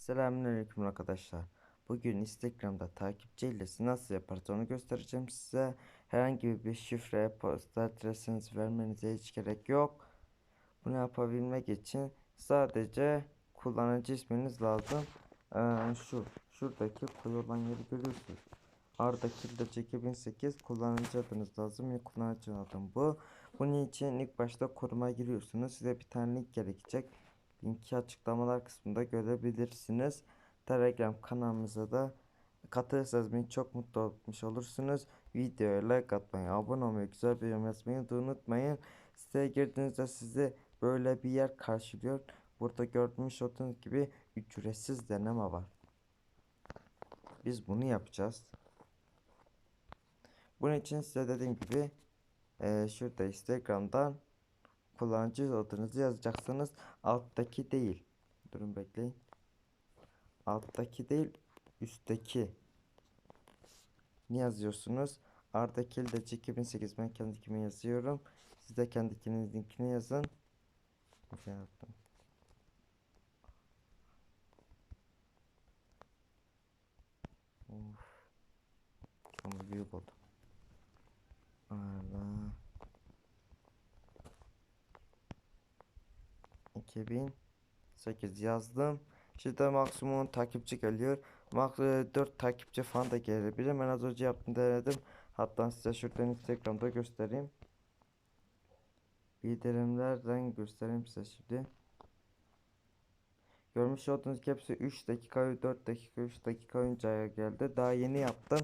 Selamünaleyküm arkadaşlar. Bugün Instagram'da takipçi hilesi nasıl yaparız onu göstereceğim size. Herhangi bir şifre, posta adresinizi vermenize hiç gerek yok. Bunu yapabilmek için sadece kullanıcı isminiz lazım. Ee, şu, şuradaki koyu olan yeri görüyorsunuz. Arda Kirdaç 2008 kullanıcı adınız lazım. Ya kullanıcı adım bu. Bunun için ilk başta kuruma giriyorsunuz. Size bir tane link gerekecek. Linki açıklamalar kısmında görebilirsiniz. Telegram kanalımıza da katılırsanız beni çok mutlu olmuş olursunuz. Videoya like atmayı, abone olmayı, güzel bir yorum yazmayı da unutmayın. Siteye girdiğinizde sizi böyle bir yer karşılıyor. Burada görmüş olduğunuz gibi ücretsiz deneme var. Biz bunu yapacağız. Bunun için size dediğim gibi eee, şurada Instagram'dan kullanıcı adınızı yazacaksınız. Alttaki değil. Durun bekleyin. Alttaki değil, üstteki. Ne yazıyorsunuz? Ardakil de 2008 ben kendikimi yazıyorum. Siz de kendininkini yazın. Şey yaptım. Of. Ama büyük oldu. 2008 yazdım. Şimdi maksimum takipçi geliyor. Max 4 takipçi falan da gelebilir. Ben az önce yaptım denedim. Hatta size şuradan Instagram'da göstereyim. Bildirimlerden göstereyim size şimdi. Görmüş olduğunuz gibi hepsi 3 dakika, 4 dakika, 3 dakika önce geldi. Daha yeni yaptım.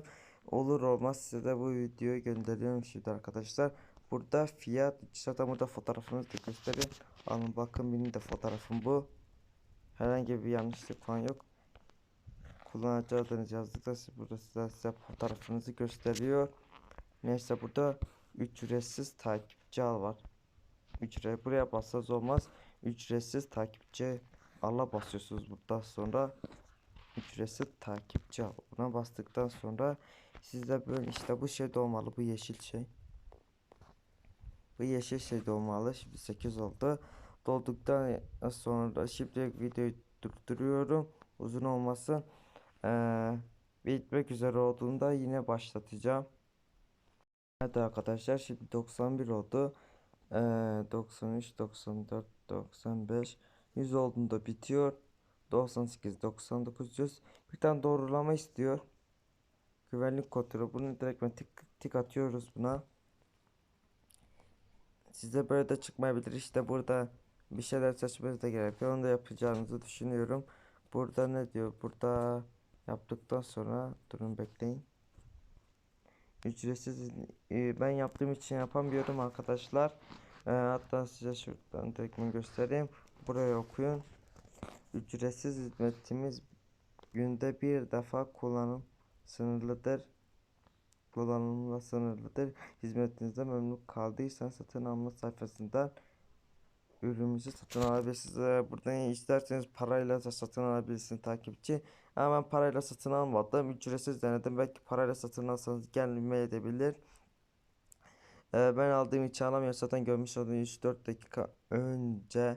Olur olmaz size de bu videoyu gönderiyorum şimdi arkadaşlar. Burada fiyat zaten burada fotoğrafınızı da göstereyim. Alın bakın benim de fotoğrafım bu. Herhangi bir yanlışlık falan yok. Kullanıcı adınızı yazdıkta burada size, size fotoğrafınızı gösteriyor. Neyse burada ücretsiz takipçi al var. Ücret buraya bassanız olmaz. Ücretsiz takipçi ala basıyorsunuz burada sonra ücretsiz takipçi al. Buna bastıktan sonra sizde böyle işte bu şey de olmalı bu yeşil şey. Bu yeşil şey olmalı. Şimdi 8 oldu. Dolduktan sonra şimdi videoyu durduruyorum. Uzun olmasın. Ee, bitmek üzere olduğunda yine başlatacağım. Evet arkadaşlar şimdi 91 oldu. Ee, 93, 94, 95, 100 olduğunda bitiyor. 98, 99, 100. Bir tane doğrulama istiyor. Güvenlik kontrolü. Bunu direkt tık tık atıyoruz buna. Size böyle de çıkmayabilir. İşte burada bir şeyler seçmeniz de gerekiyor. Onu da yapacağınızı düşünüyorum. Burada ne diyor? Burada yaptıktan sonra durun bekleyin. Ücretsiz e, ben yaptığım için yapamıyorum arkadaşlar. E, hatta size şuradan direkt göstereyim. Buraya okuyun. Ücretsiz hizmetimiz günde bir defa kullanım sınırlıdır kullanımla sınırlıdır. Hizmetinizde memnun kaldıysan satın alma sayfasından ürünümüzü satın alabilirsiniz. Buradan isterseniz parayla da satın alabilirsiniz takipçi. Ama ben parayla satın almadım. Ücretsiz denedim. Belki parayla satın alsanız gelmeyebilir. Ee, ben aldığım için alamıyorum. Zaten görmüş olduğunuz 3-4 dakika önce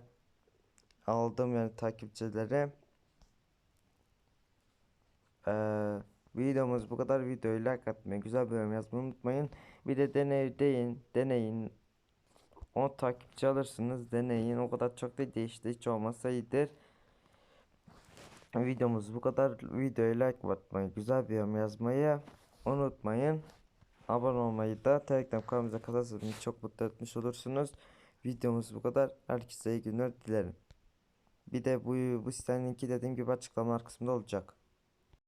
aldım yani takipçileri. Eee Videomuz bu kadar. Videoyu like atmayı, güzel bir yorum yazmayı unutmayın. Bir de deneyin, deneyin. 10 takipçi alırsınız, deneyin. O kadar çok da değişti, hiç olmasa iyidir. Videomuz bu kadar. Videoyu like atmayı, güzel bir yorum yazmayı unutmayın. Abone olmayı da Telegram kanalımıza katarsanız çok mutlu etmiş olursunuz. Videomuz bu kadar. Herkese iyi günler dilerim. Bir de bu bu sitenin linki dediğim gibi açıklamalar kısmında olacak.